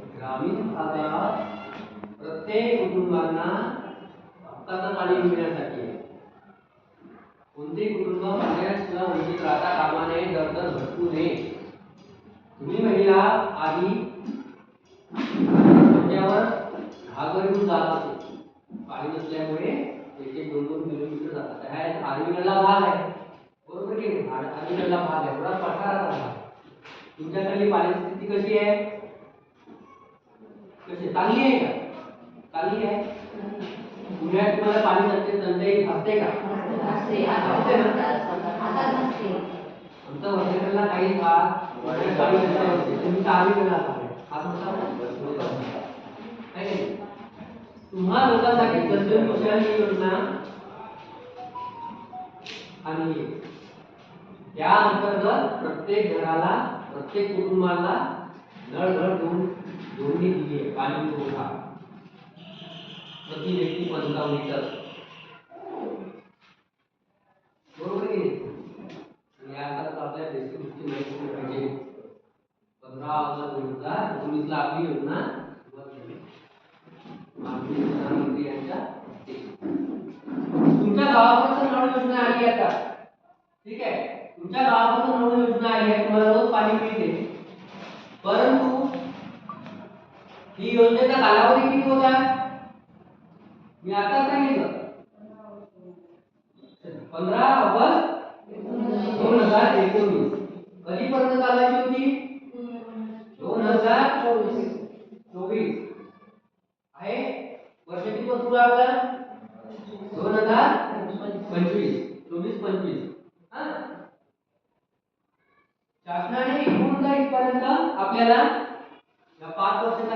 ग्रामीण भागात प्रत्येक कुटुंबांना हक्काचं पाणी मिळण्यासाठी कोणते कुटुंब सुद्धा वंचित राहता कामा नये, दर दर भटकू नये. तुम्ही महिला आधी रस्त्यावर घाबरून जात असते पाणी नसल्यामुळे एक एक दोन दोन किलोमीटर जातात. ह्या आर्मीला भाग आहे. बरोबर की नाही? आर्मीला भाग आहे. थोडा पठाराचा भाग तुमच्याकडली पाण्याची स्थिती कशी आहे? कशी? चांगली आहे का? चांगली आहे? पुण्यात तुम्हाला पाणी टंचाई टंचाई भासते का? आमचा वर्षाला काही भाग आम्ही केला हा तुमचा नाही? तुम्हा लोकांसाठी मिशन ही योजना आणि या अंतर्गत प्रत्येक घराला प्रत्येक कुटुंबाला नळ घर दोन जोडणी दिली आहे पाणी पुरवठा प्रति व्यक्ती लिटर की हज़ार एकोणीसला आपली योजना माननीय प्रधानमंत्री यांच्या तुमच्या आहे ठीक आहे तुमच्या रोज पाणी मिळते ही योजनेचा कालावधी किती होता? मी आता सांगितलं. पंधरा ऑगस्ट दोन हजार एकोणीस. कधीपर्यंत चालायची होती? दोन हजार चोवीस. चोवीस आहे? वर्ष किती सुरू आहे दोन हजार पंचवीस. चोवीस पंचवीस. हा? शासनाने एकोणचाळीस पर्यंत आपल्याला या पाच वर्ष